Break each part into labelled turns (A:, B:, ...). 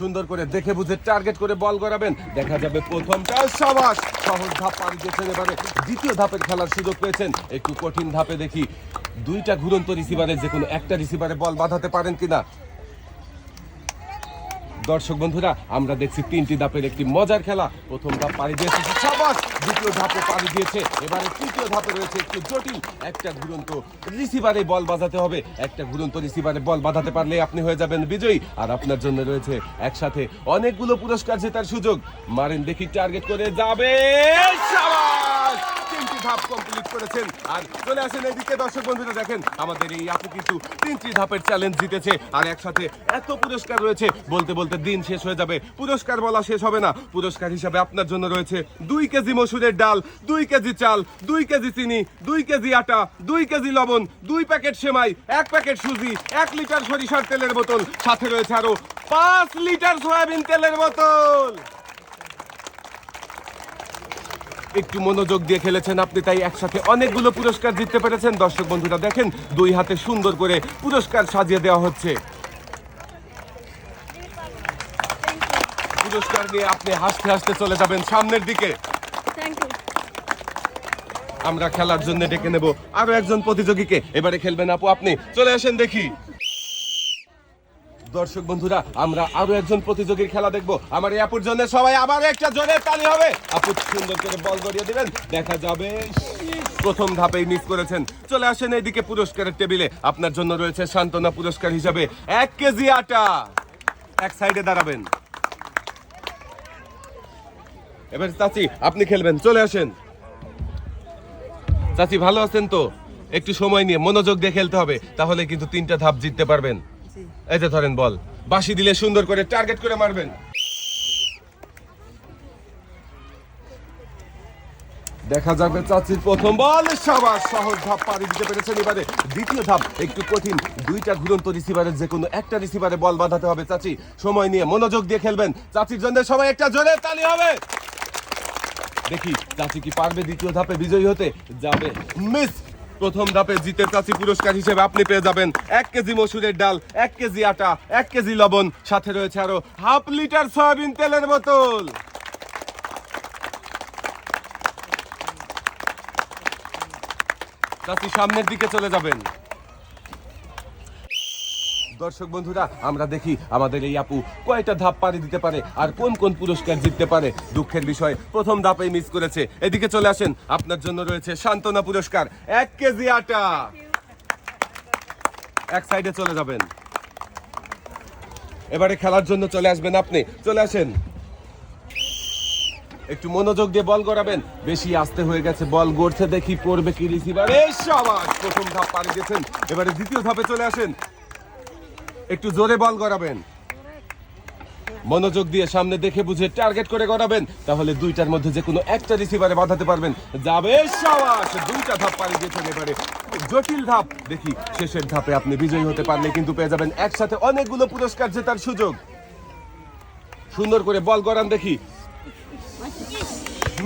A: সুন্দর করে দেখে বুঝে টার্গেট করে বল করাবেন দেখা যাবে প্রথমটা সাবাস। সহজ ধাপ পাড়ি দিয়েছেন এবারে। দ্বিতীয় ধাপের খেলার সুযোগ পেয়েছেন। একটু কঠিন ধাপে দেখি। দুইটা ঘুরন্ত রিসিভারের যে কোনো একটা রিসিভারে বল বাঁধাতে পারেন কিনা? দর্শক বন্ধুরা, আমরা দেখছি তিনটি ধাপের একটি মজার খেলা। প্রথম ধাপ পাড়ি দিয়েছে সাবাস, দ্বিতীয় ধাপে পাড়ি দিয়েছে, এবারে তৃতীয় ধাপে রয়েছে একটু জটিল, একটা ঘুরন্ত রিসিভারে বল বাজাতে হবে। একটা ঘুরন্ত রিসিভারে বল বাঁধাতে পারলে আপনি হয়ে যাবেন বিজয়ী। আর আপনার জন্য রয়েছে একসাথে অনেকগুলো পুরস্কার জেতার সুযোগ। মারেন দেখি টার্গেট করে যাবে ধাপ কমপ্লিট করেছেন। আর চলে আসেন এদিকে। দর্শক বন্ধুরা, দেখেন, আমাদের এই আপু কিন্তু তিনটি ধাপের চ্যালেঞ্জ জিতেছে। আর একসাথে এত পুরস্কার রয়েছে। বলতে বলতে দিন শেষ হয়ে যাবে। পুরস্কার বলা শেষ হবে না। পুরস্কার হিসাবে আপনার জন্য রয়েছে দুই কেজি মসুরের ডাল, দুই কেজি চাল, দুই কেজি চিনি, দুই কেজি আটা, দুই কেজি লবণ, দুই প্যাকেট সেমাই, এক প্যাকেট সুজি, এক লিটার সরিষার তেলের বোতল। সাথে রয়েছে আরও পাঁচ লিটার সয়াবিন তেলের বোতল। একটু মনোযোগ দিয়ে খেলেছেন আপনি তাই একসাথে অনেকগুলো পুরস্কার জিততে পেরেছেন। দর্শক বন্ধুরা দেখেন দুই হাতে সুন্দর করে পুরস্কার সাজিয়ে দেওয়া হচ্ছে। পুরস্কার নিয়ে আপনি হাসতে হাসতে চলে যাবেন সামনের দিকে। আমরা খেলার জন্য ডেকে নেব আরও একজন প্রতিযোগীকে। এবারে খেলবেন আপু আপনি চলে আসেন দেখি। দর্শক বন্ধুরা, আমরা আরও একজন প্রতিযোগীর খেলা দেখব। আমার আপুর জন্য সবাই আবার একটা জোরে তালি হবে। আপু সুন্দর করে বল গড়িয়ে দিবেন। দেখা যাবে প্রথম ধাপেই মিস করেছেন। চলে আসেন এইদিকে পুরস্কারের টেবিলে। আপনার জন্য রয়েছে সান্ত্বনা পুরস্কার হিসাবে এক কেজি আটা। এক সাইডে দাঁড়াবেন। এবার চাচি, আপনি খেলবেন। চলে আসেন। চাচি, ভালো আছেন তো? একটু সময় নিয়ে মনোযোগ দিয়ে খেলতে হবে, তাহলে কিন্তু তিনটা ধাপ জিততে পারবেন। এই যে ধরেন বল, বাঁশি দিলে সুন্দর করে টার্গেট করে মারবেন। দেখা যাবে চাচির প্রথম বল, সাবাস, সহজ ধাপ পাড়ি দিতে পেরেছেন এবারে। দ্বিতীয় ধাপ, একটু কঠিন, দুইটা ঘুরন্ত রিসিভারের যে কোনো একটা রিসিভারে বল বাঁধাতে হবে। চাচি, সময় নিয়ে মনোযোগ দিয়ে খেলবেন। চাচির জন্য সবাই একটা জোরে তালি হবে। দেখি, চাচি কি পারবে দ্বিতীয় ধাপে বিজয়ী হতে? যাবে, মিস প্রথম ধাপে জিতে চাচি পুরস্কার হিসেবে আপনি পেয়ে যাবেন এক কেজি মসুরের ডাল, এক কেজি আটা, এক কেজি লবণ। সাথে রয়েছে আরও হাফ লিটার সয়াবিন তেলের বোতল। চাচি, সামনের দিকে চলে যাবেন। দর্শক বন্ধুরা, আমরা দেখি আমাদের এই আপু কয়টা ধাপ পাড়ি দিতে পারে আর কোন কোন পুরস্কার জিততে পারে। দুঃখের বিষয়, প্রথম ধাপেই মিস করেছে। এদিকে চলে আসেন, আপনার জন্য রয়েছে সান্ত্বনা পুরস্কার, এক কেজি আটা। এক সাইডে চলে যাবেন। এবারে খেলার জন্য চলে আসবেন আপনি। চলে আসেন। একটু মনোযোগ দিয়ে বল গড়াবেন। বেশি আস্তে হয়ে গেছে, বল গড়ছে দেখি, পড়বে কি রিসিভার এই সাবাস প্রথম ধাপ পাড়ি দিয়েছেন। এবারে দ্বিতীয় ধাপে চলে আসেন। একটু জোরে বল করাবেন মনোযোগ দিয়ে সামনে দেখে বুঝে টার্গেট করে করাবেন তাহলে দুইটার মধ্যে যে কোনো একটা রিসিভারে বাঁধাতে পারবেন। যাবে সাবাস, দুইটা ধাপ পাড়ি দিয়েছেন এবারে জটিল ধাপ, দেখি শেষের ধাপে আপনি বিজয়ী হতে পারলে কিন্তু পেয়ে যাবেন একসাথে অনেকগুলো পুরস্কার জেতার সুযোগ। সুন্দর করে বল করান দেখি।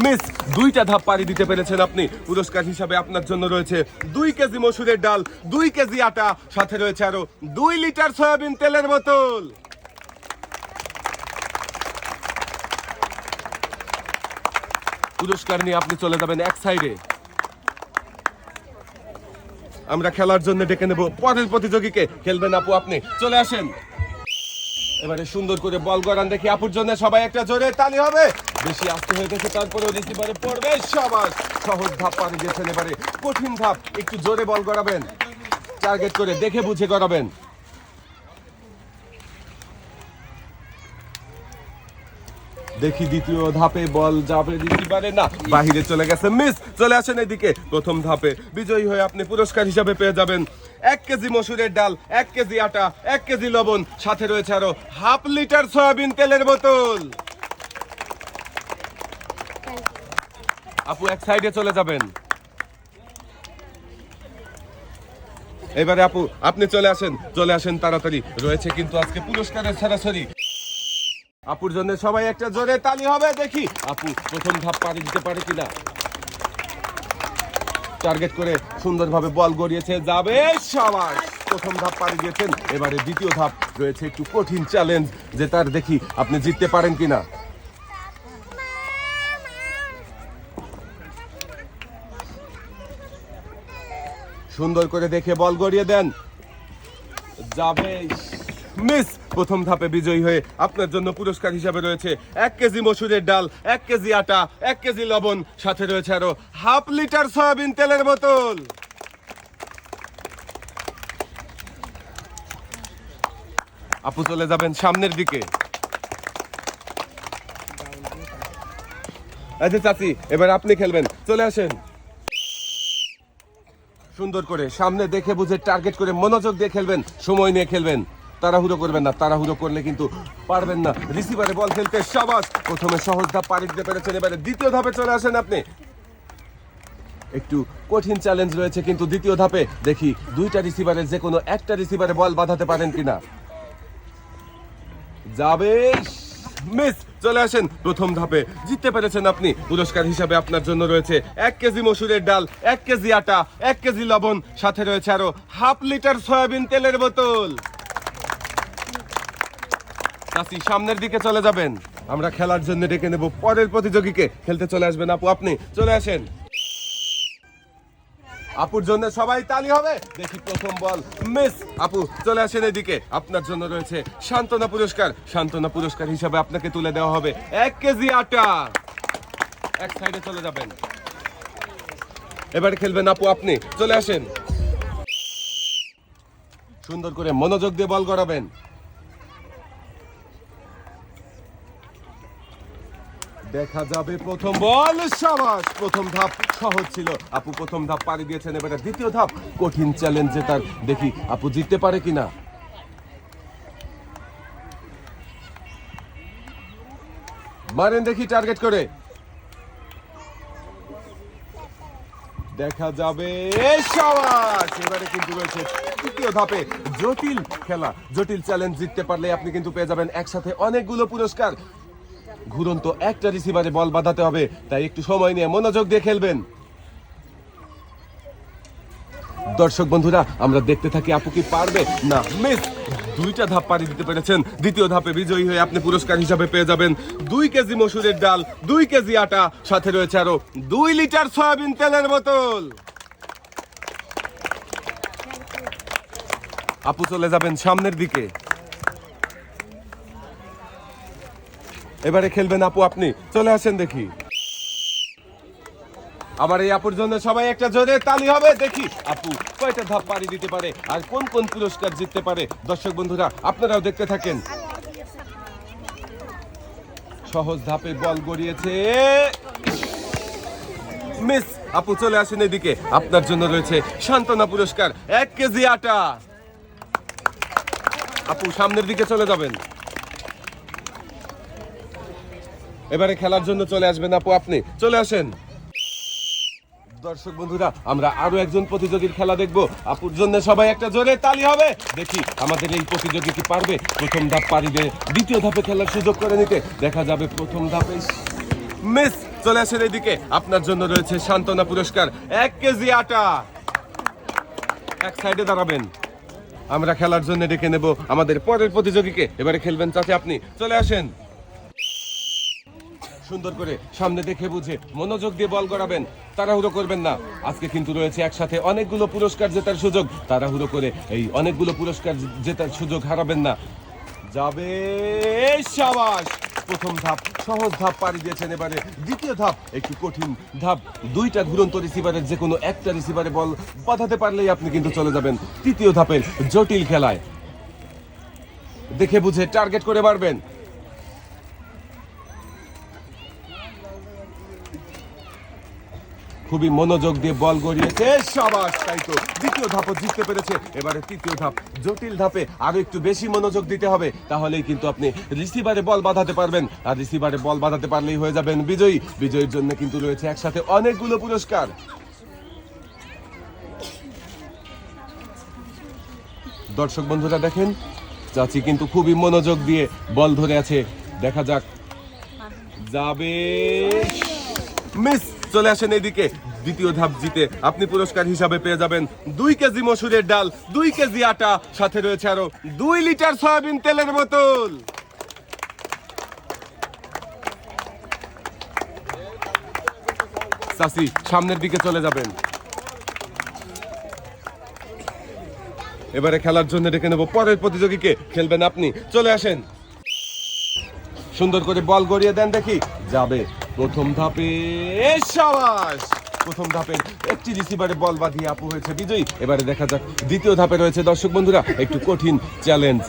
A: মিস, দুইটা ধাপ পাড়ি দিতে পেরেছেন আপনি। পুরস্কার হিসাবে আপনার জন্য রয়েছে দুই কেজি মসুরের ডাল, দুই কেজি আটা, সাথে রয়েছে আরও দুই লিটার সয়াবিন তেলের বোতল। পুরস্কার নিয়ে আপনি চলে যাবেন এক সাইডে। আমরা খেলার জন্য ডেকে নেব পরের প্রতিযোগীকে। খেলবেন আপু, আপনি চলে আসেন। এবারে সুন্দর করে বল গড়ান দেখি আপুর জন্য সবাই একটা জোরে তালি হবে। বেশি আস্তে হয়ে গেছে তারপরে রিসিভারে পড়বে। সবাই সহজ ধাপ পাড়ি দিয়েছেন এবারে। কঠিন ধাপ, একটু জোরে বল করাবেন টার্গেট করে দেখে বুঝে করাবেন দেখি দ্বিতীয় ধাপে বল যাবে রিসিভারে না, বাহিরে চলে গেছে মিস, চলে আসেন এদিকে। প্রথম ধাপে বিজয়ী হয়ে আপনি পুরস্কার হিসাবে পেয়ে যাবেন। এক কেজি মসুরের ডাল, এক কেজি আটা, এক কেজি লবণ, সাথে রয়েছে আরও হাফ লিটার সয়াবিন তেলের বোতল। আপু, এক সাইডে চলে যাবেন। এবারে আপু, আপনি চলে আসেন চলে আসেন তাড়াতাড়ি। রয়েছে কিন্তু আজকে পুরস্কারের সরাসরি। আপুর জন্য সবাই একটা জোরে তালি হবে, দেখি। আপু, প্রথম ধাপ পাড়ি দিতে পারে কিনা? টার্গেট করে সুন্দরভাবে বল গড়িয়েছে, যাবে সবাস প্রথম ধাপ পাড়ি দিয়েছেন, এবারে দ্বিতীয় ধাপ রয়েছে একটু কঠিন চ্যালেঞ্জ যে তার দেখি আপনি জিততে পারেন কিনা। সুন্দর করে দেখে বল গড়িয়ে দেন। যাবে মিস, প্রথম ধাপে বিজয়ী হয়ে আপনার জন্য পুরস্কার হিসাবে রয়েছে এক কেজি মসুরের ডাল, এক কেজি আটা, এক কেজি লবণ, সাথে রয়েছে আরও হাফ লিটার সয়াবিন তেলের বোতল। আপু চলে যাবেন সামনের দিকে। আচ্ছা চাচি, এবার আপনি খেলবেন। চলে আসেন। সুন্দর করে সামনে দেখে বুঝে টার্গেট করে মনোযোগ দিয়ে খেলবেন, সময় নিয়ে খেলবেন। তাড়াহুড়ো করবেন না, তাড়াহুড়ো করলে কিন্তু পারবেন না। রিসিভারে বল খেলতে সাবাস। প্রথমে সহজ ধাপ পাড়ি দিতে পেরেছেন, এবারে দ্বিতীয় ধাপে চলে আসেন আপনি। একটু কঠিন চ্যালেঞ্জ রয়েছে, কিন্তু দ্বিতীয় ধাপে দেখি দুইটা রিসিভারের যে কোনো একটা রিসিভারে বল বাঁধাতে পারেন কিনা। যাবে মিস চলে আসেন প্রথম ধাপে। জিততে পেরেছেন আপনি। পুরস্কার হিসাবে আপনার জন্য রয়েছে এক কেজি মসুরের ডাল, এক কেজি আটা, এক কেজি লবণ। সাথে রয়েছে আরও হাফ লিটার সয়াবিন তেলের বোতল। চাষি সামনের দিকে চলে যাবেন। আমরা খেলার জন্য ডেকে নেব পরের প্রতিযোগীকে। খেলতে চলে আসবেন আপু, আপনি চলে আসেন। আপুর জন্য সবাই তালি হবে। দেখি প্রথম বল। মিস, আপু চলে আসেন এদিকে। আপনার জন্য রয়েছে সান্ত্বনা পুরস্কার। সান্ত্বনা পুরস্কার হিসাবে আপনাকে তুলে দেওয়া হবে এক কেজি আটা। এক সাইডে চলে যাবেন। এবারে খেলবেন আপু, আপনি। চলে আসেন। সুন্দর করে মনোযোগ দিয়ে বল করাবেন দেখা যাবে প্রথম বল, সাবাস। প্রথম ধাপ সহজ ছিল। আপু প্রথম ধাপ পাড়ি দিয়েছেন, এবারে দ্বিতীয় ধাপ। কঠিন চ্যালেঞ্জ তার। দেখি, আপু জিততে পারে কিনা? মারেন দেখি টার্গেট করে। দেখা যাবে, সাবাস। এবারে কিন্তু রয়েছে তৃতীয় ধাপে জটিল খেলা। জটিল চ্যালেঞ্জ জিততে পারলে আপনি কিন্তু পেয়ে যাবেন একসাথে অনেকগুলো পুরস্কার। ঘুরন্ত একটা রিসিভারে বল বাঁধাতে হবে, তাই একটু সময় নিয়ে মনোযোগ দিয়ে খেলবেন। দর্শক বন্ধুরা, আমরা দেখতে থাকি আপু কি পারবে? না মিস দুইটা ধাপ পাড়ি দিতে পেরেছেন। দ্বিতীয় ধাপে বিজয়ী হয়ে আপনি পুরস্কার হিসাবে পেয়ে যাবেন। দুই কেজি মসুরের ডাল, দুই কেজি আটা, সাথে রয়েছে আরও দুই লিটার সয়াবিন তেলের বোতল। আপু চলে যাবেন সামনের দিকে। এবারে খেলবেন আপু আপনি। চলে আসেন দেখি। আবার এই আপুর জন্য সবাই একটা জোরে তালি হবে। দেখি আপু কয়টা ধাপ পাড়ি দিতে পারে আর কোন কোন পুরস্কার জিততে পারে। দর্শক বন্ধুরা, আপনারাও দেখতে থাকেন। সহজ ধাপে বল গড়িয়েছে। মিস, আপু চলে আসেন এদিকে। আপনার জন্য রয়েছে সান্ত্বনা পুরস্কার, এক কেজি আটা। আপু সামনের দিকে চলে যাবেন। এবারে খেলার জন্য চলে আসবেন আপু, আপনি। চলে আসেন। দর্শক বন্ধুরা, আমরা আরও একজন প্রতিযোগীর খেলা দেখব। আপুর জন্য সবাই একটা জোরে তালি হবে। দেখি আমাদের এই প্রতিযোগী কি পারবে? প্রথম ধাপ পারি দিয়ে দ্বিতীয় ধাপে খেলার সুযোগ করে নিতে। দেখা যাবে প্রথম ধাপে মিস। চলে আসেন এদিকে। আপনার জন্য রয়েছে সান্ত্বনা পুরস্কার। এক কেজি আটা। এক সাইডে দাঁড়াবেন। আমরা খেলার জন্য ডেকে নেব আমাদের পরের প্রতিযোগীকে। এবারে খেলবেন চাচা, আপনি। চলে আসেন। সুন্দর করে সামনে দেখে বুঝে মনোযোগ দিয়ে বল গড়াবেন। তাড়াহুড়ো করবেন না। আজকে কিন্তু রয়েছে একসাথে অনেকগুলো পুরস্কার জেতার সুযোগ। তাড়াহুড়ো করে এই অনেকগুলো পুরস্কার জেতার সুযোগ হারাবেন না। যাবে সাবাস। প্রথম ধাপ, সহজ ধাপ পাড়ি দিয়েছেন এবারে। দ্বিতীয় ধাপ, একটু কঠিন ধাপ। দুইটা ঘুরন্ত রিসিভারের যে কোনো একটা রিসিভারে বল বাঁধাতে পারলেই আপনি কিন্তু চলে যাবেন। তৃতীয় ধাপের জটিল খেলায়। দেখে বুঝে টার্গেট করে মারবেন খুবই মনোযোগ দিয়ে বল গড়িয়েছে। সাবাস, তাই তো। দ্বিতীয় ধাপও জিততে পেরেছে। এবারে তৃতীয় ধাপ। জটিল ধাপে আরও একটু বেশি মনোযোগ দিতে হবে। তাহলেই কিন্তু আপনি রিসিভারে বল বাঁধাতে পারবেন। আর রিসিভারে বল বাঁধাতে পারলেই হয়ে যাবেন বিজয়ী। বিজয়ীর জন্য কিন্তু রয়েছে একসাথে অনেকগুলো পুরস্কার। দর্শক বন্ধুরা দেখেন, চাচি কিন্তু খুবই মনোযোগ দিয়ে বল ধরে আছে। দেখা যাক। যাবে মিস চলে আসেন এদিকে। দ্বিতীয় ধাপ জিতে আপনি পুরস্কার হিসাবে পেয়ে যাবেন দুই কেজি মসুরের ডাল, দুই কেজি আটা, সাথে রয়েছে আরও দুই লিটার সয়াবিন তেলের বোতল। চাচি সামনের দিকে চলে যাবেন। এবারে খেলার জন্য ডেকে নেব পরের প্রতিযোগীকে। খেলবেন আপনি। চলে আসেন। সুন্দর করে বল গড়িয়ে দেন দেখি। যাবে। প্রথম ধাপে সাবাস। প্রথম ধাপে একটি রিসিভারে বল বাঁধিয়ে আপু হয়েছে বিজয়ী। এবারে দেখা যাক দ্বিতীয় ধাপে রয়েছে দর্শক বন্ধুরা, একটু কঠিন চ্যালেঞ্জ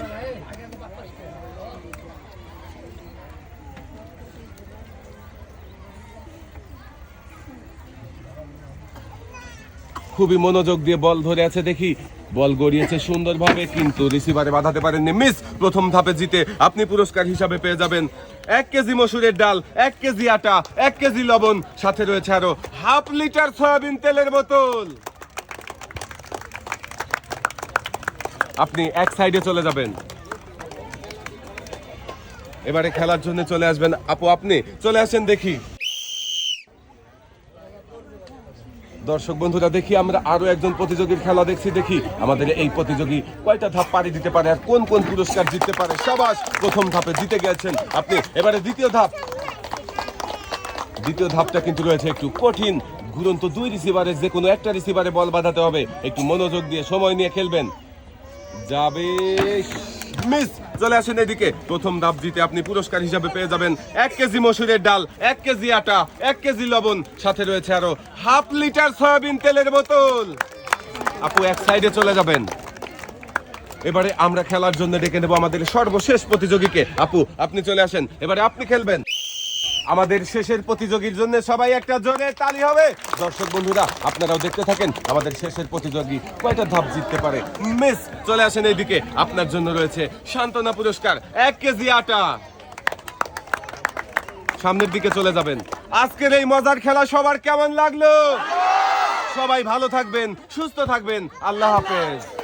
A: খুবই মনোযোগ দিয়ে বল ধরে আছে দেখি। বল গড়িয়েছে সুন্দরভাবে, কিন্তু রিসিভারে বাঁধাতে পারেননি। মিস, প্রথম ধাপে জিতে আপনি পুরস্কার হিসাবে পেয়ে যাবেন। এক কেজি মসুরের ডাল, এক কেজি আটা, এক কেজি লবণ, সাথে রয়েছে আরও হাফ লিটার সয়াবিন তেলের বোতল। আপনি এক সাইডে চলে যাবেন। এবারে খেলার জন্য চলে আসবেন। আপু, আপনি চলে আসেন দেখি। দর্শক বন্ধুরা, দেখি আমরা আরও একজন প্রতিযোগীর খেলা দেখছি, দেখি আমাদের এই প্রতিযোগী কয়টা ধাপ পাড়ি দিতে পারে আর কোন কোন পুরস্কার জিততে পারে। সবাস, প্রথম ধাপে জিতে গেছেন আপনি। এবারে দ্বিতীয় ধাপ। দ্বিতীয় ধাপটা কিন্তু রয়েছে একটু কঠিন, ঘুরন্ত দুই রিসিভারে যে কোনো একটা রিসিভারে বল বাঁধাতে হবে। একটু মনোযোগ দিয়ে সময় নিয়ে খেলবেন। যাবে, মিস চলে আসেন এদিকে। প্রথম ধাপ জিতে আপনি পুরস্কার হিসাবে পেয়ে যাবেন এক কেজি মসুরের ডাল, এক কেজি আটা, এক কেজি লবণ। সাথে রয়েছে আরও হাফ লিটার সয়াবিন তেলের বোতল। আপু, এক সাইডে চলে যাবেন। এবারে আমরা খেলার জন্য ডেকে নেব আমাদের সর্বশেষ প্রতিযোগীকে। আপু, আপনি চলে আসেন। এবারে আপনি খেলবেন। আমাদের শেষের প্রতিযোগীর জন্য সবাই একটা জোরে তালি হবে। দর্শক বন্ধুরা, আপনারাও দেখতে থাকেন, আমাদের শেষের প্রতিযোগী কয়টা ধাপ জিততে পারে? মিস, চলে আসেন এইদিকে। আপনার জন্য রয়েছে সান্ত্বনা পুরস্কার, এক কেজি আটা। সামনের দিকে চলে যাবেন। আজকের এই মজার খেলা সবার কেমন লাগল? সবাই ভালো থাকবেন, সুস্থ থাকবেন। আল্লাহ হাফেজ।